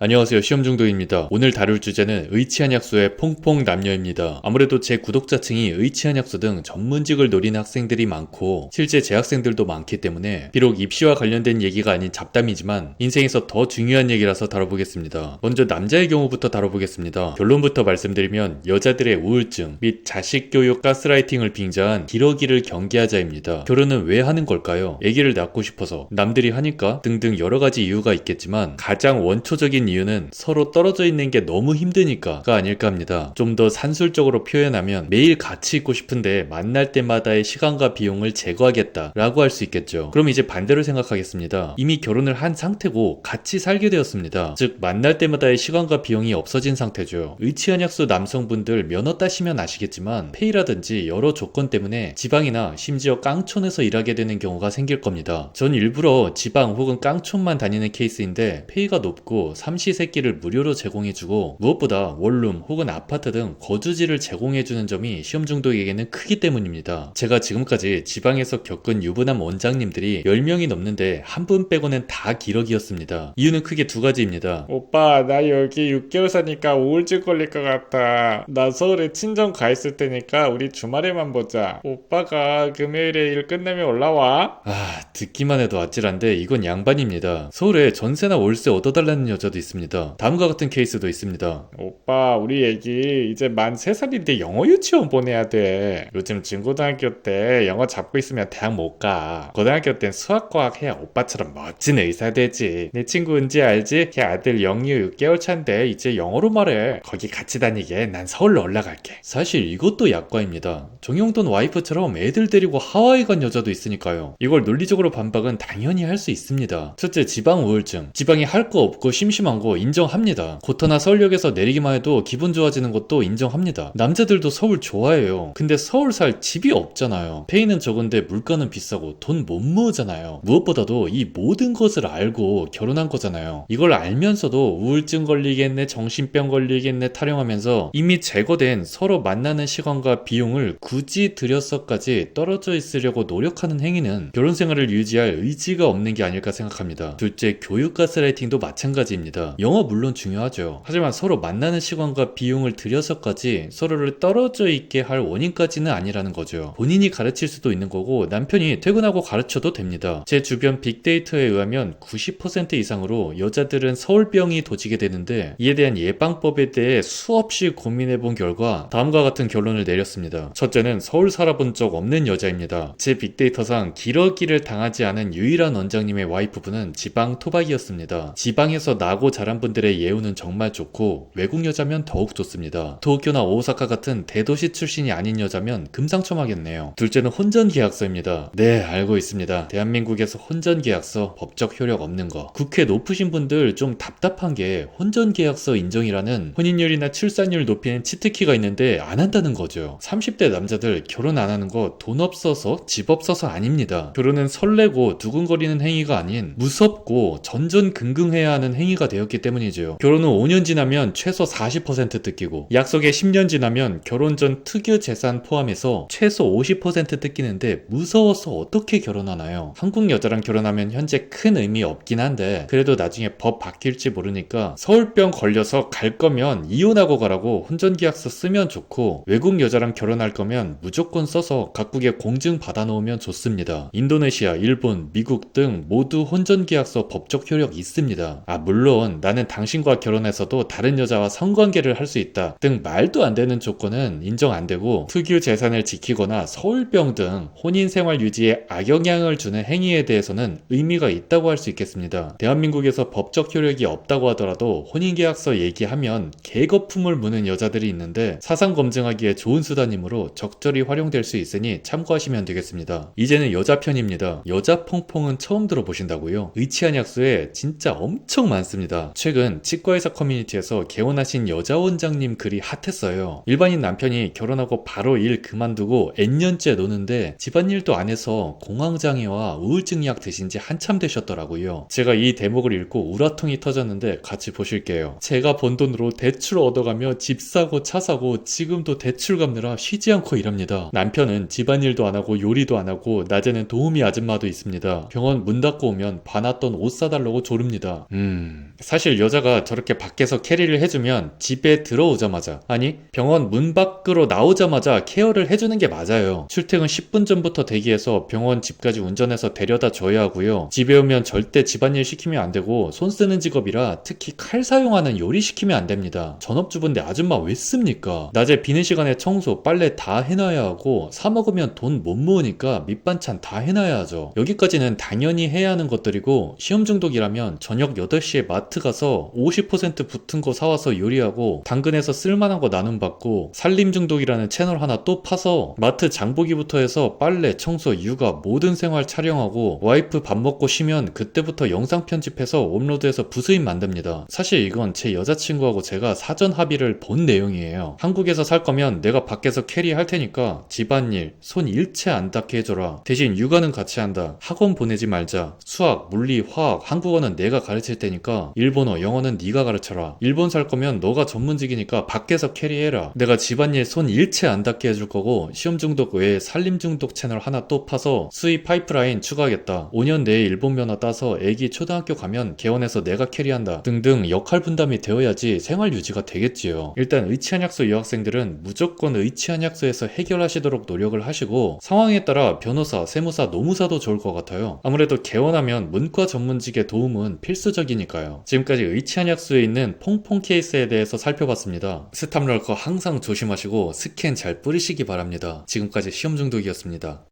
안녕하세요. 시험 중독입니다. 오늘 다룰 주제는 의치한 약수의 퐁퐁 남녀입니다. 아무래도 제 구독자층이 의치한 약수 등 전문직을 노리는 학생들이 많고 실제 재학생들도 많기 때문에 비록 입시와 관련된 얘기가 아닌 잡담이지만 인생에서 더 중요한 얘기라서 다뤄보겠습니다. 먼저 남자의 경우부터 다뤄보겠습니다. 결론부터 말씀드리면 여자들의 우울증 및 자식 교육 가스라이팅을 빙자한 기러기를 경계하자입니다. 결혼은 왜 하는 걸까요? 아기를 낳고 싶어서 남들이 하니까 등등 여러 가지 이유가 있겠지만 가장 원초적인 이유는 서로 떨어져 있는 게 너무 힘드니까가 아닐까 합니다. 좀 더 산술적으로 표현하면 매일 같이 있고 싶은데 만날 때마다의 시간과 비용을 제거하겠다 라고 할 수 있겠죠. 그럼 이제 반대로 생각하겠습니다. 이미 결혼을 한 상태고 같이 살게 되었습니다. 즉 만날 때마다의 시간과 비용이 없어진 상태죠. 의치한약수 남성분들 면허 따시면 아시겠지만 페이라든지 여러 조건 때문에 지방이나 심지어 깡촌에서 일하게 되는 경우가 생길 겁니다. 전 일부러 지방 혹은 깡촌만 다니는 케이스인데 페이가 높고 삼시세끼를 무료로 제공해주고 무엇보다 원룸 혹은 아파트 등 거주지를 제공해주는 점이 시험 중독에게는 크기 때문입니다. 제가 지금까지 지방에서 겪은 유부남 원장님들이 10명이 넘는데 한 분 빼고는 다 기러기였습니다. 이유는 크게 두 가지입니다. 오빠 나 여기 6개월 사니까 우울증 걸릴 것 같아 나 서울에 친정 가 있을 테니까 우리 주말에만 보자 오빠가 금요일에 일 끝내면 올라와 아, 듣기만 해도 아찔한데 이건 양반입니다. 서울에 전세나 월세 얻어달라는 여자도 있 습니다. 다음과 같은 케이스도 있습니다. 오빠 우리 애기 이제 만 3살인데 영어 유치원 보내야 돼 요즘 중고등학교 때 영어 잡고 있으면 대학 못 가 고등학교 땐 수학과학 해야 오빠처럼 멋진 의사 되지 내 친구 은지 알지? 걔 아들 영유 6개월 차인데 이제 영어로 말해 거기 같이 다니게 난 서울로 올라갈게 사실 이것도 약과입니다. 정용돈 와이프처럼 애들 데리고 하와이 간 여자도 있으니까요. 이걸 논리적으로 반박은 당연히 할 수 있습니다. 첫째, 지방 우울증. 지방이 할 거 없고 심심한 거 인정합니다. 고터나 서울역에서 내리기만 해도 기분 좋아지는 것도 인정합니다. 남자들도 서울 좋아해요. 근데 서울 살 집이 없잖아요. 페이는 적은데 물가는 비싸고 돈 못 모으잖아요. 무엇보다도 이 모든 것을 알고 결혼한 거잖아요. 이걸 알면서도 우울증 걸리겠네, 정신병 걸리겠네 타령하면서 이미 제거된 서로 만나는 시간과 비용을 굳이 들여서까지 떨어져 있으려고 노력하는 행위는 결혼 생활을 유지할 의지가 없는 게 아닐까 생각합니다. 둘째, 교육 가스라이팅도 마찬가지입니다. 영어 물론 중요하죠. 하지만 서로 만나는 시간과 비용을 들여서까지 서로를 떨어져 있게 할 원인까지는 아니라는 거죠. 본인이 가르칠 수도 있는 거고 남편이 퇴근하고 가르쳐도 됩니다. 제 주변 빅데이터에 의하면 90% 이상으로 여자들은 서울병이 도지게 되는데 이에 대한 예방법에 대해 수없이 고민해 본 결과 다음과 같은 결론을 내렸습니다. 첫째는 서울 살아본 적 없는 여자입니다. 제 빅데이터상 기러기를 당하지 않은 유일한 원장님의 와이프분은 지방 토박이였습니다. 지방에서 나고 자란 분들의 예우는 정말 좋고 외국 여자면 더욱 좋습니다. 도쿄나 오사카 같은 대도시 출신이 아닌 여자면 금상첨화겠네요. 둘째는 혼전 계약서입니다. 네, 알고 있습니다. 대한민국에서 혼전 계약서 법적 효력 없는 거. 국회 높으신 분들 좀 답답한 게 혼전 계약서 인정이라는 혼인율이나 출산율 높이는 치트키가 있는데 안 한다는 거죠. 30대 남자들 결혼 안 하는 거 돈 없어서 집 없어서 아닙니다. 결혼은 설레고 두근거리는 행위가 아닌 무섭고 전전긍긍해야 하는 행위가 되 었기 때문이죠. 결혼은 5년 지나면 최소 40% 뜯기고 약속에 10년 지나면 결혼 전 특유 재산 포함해서 최소 50% 뜯기는데 무서워서 어떻게 결혼하나요? 한국 여자랑 결혼하면 현재 큰 의미 없긴 한데 그래도 나중에 법 바뀔지 모르니까 서울병 걸려서 갈 거면 이혼하고 가라고 혼전계약서 쓰면 좋고 외국 여자랑 결혼할 거면 무조건 써서 각국에 공증 받아놓으면 좋습니다. 인도네시아, 일본, 미국 등 모두 혼전계약서 법적 효력 있습니다. 아 물론 나는 당신과 결혼해서도 다른 여자와 성관계를 할 수 있다 등 말도 안 되는 조건은 인정 안 되고 특유 재산을 지키거나 서울병 등 혼인 생활 유지에 악영향을 주는 행위에 대해서는 의미가 있다고 할 수 있겠습니다. 대한민국에서 법적 효력이 없다고 하더라도 혼인계약서 얘기하면 개거품을 무는 여자들이 있는데 사상 검증하기에 좋은 수단이므로 적절히 활용될 수 있으니 참고하시면 되겠습니다. 이제는 여자 편입니다. 여자 퐁퐁은 처음 들어보신다고요? 의치한 약수에 진짜 엄청 많습니다. 최근 치과의사 커뮤니티에서 개원하신 여자 원장님 글이 핫했어요. 일반인 남편이 결혼하고 바로 일 그만두고 N년째 노는데 집안일도 안 해서 공황장애와 우울증 약 드신 지 한참 되셨더라고요. 제가 이 대목을 읽고 우라통이 터졌는데 같이 보실게요. 제가 번 돈으로 대출 얻어가며 집 사고 차 사고 지금도 대출 갚느라 쉬지 않고 일합니다. 남편은 집안일도 안 하고 요리도 안 하고 낮에는 도우미 아줌마도 있습니다. 병원 문 닫고 오면 봐놨던 옷 사달라고 조릅니다. 음, 사실 여자가 저렇게 밖에서 캐리를 해주면 집에 들어오자마자 아니 병원 문 밖으로 나오자마자 케어를 해주는 게 맞아요. 출퇴근 10분 전부터 대기해서 병원 집까지 운전해서 데려다 줘야 하고요. 집에 오면 절대 집안일 시키면 안 되고 손 쓰는 직업이라 특히 칼 사용하는 요리 시키면 안 됩니다. 전업주부인데 아줌마 왜 씁니까? 낮에 비는 시간에 청소, 빨래 다 해놔야 하고 사 먹으면 돈 못 모으니까 밑반찬 다 해놔야 하죠. 여기까지는 당연히 해야 하는 것들이고 시험 중독이라면 저녁 8시에 마트 가서 50% 붙은 거 사와서 요리하고 당근에서 쓸만한 거 나눔 받고 살림 중독이라는 채널 하나 또 파서 마트 장보기부터 해서 빨래, 청소, 육아 모든 생활 촬영하고 와이프 밥 먹고 쉬면 그때부터 영상 편집해서 업로드해서 부수입 만듭니다. 사실 이건 제 여자친구하고 제가 사전 합의를 본 내용이에요. 한국에서 살 거면 내가 밖에서 캐리할 테니까 집안일, 손 일체 안 닿게 해줘라. 대신 육아는 같이 한다. 학원 보내지 말자. 수학, 물리, 화학, 한국어는 내가 가르칠 테니까 일 본어, 영어는 네가 가르쳐라. 일본 살 거면 너가 전문직이니까 밖에서 캐리해라. 내가 집안일 손 일체 안 닿게 해줄 거고 시험 중독 외에 살림 중독 채널 하나 또 파서 수입 파이프라인 추가하겠다. 5년 내에 일본 면허 따서 애기 초등학교 가면 개원해서 내가 캐리한다. 등등 역할 분담이 되어야지 생활 유지가 되겠지요. 일단 의치한약소 유학생들은 무조건 의치한약소에서 해결하시도록 노력을 하시고 상황에 따라 변호사, 세무사, 노무사도 좋을 것 같아요. 아무래도 개원하면 문과 전문직의 도움은 필수적이니까요. 지금 까지 의치한약소에 있는 퐁퐁 케이스에 대해서 살펴봤습니다. 스탑럴커 항상 조심하시고 스캔 잘 뿌리시기 바랍니다. 지금까지 시험 중독이었습니다.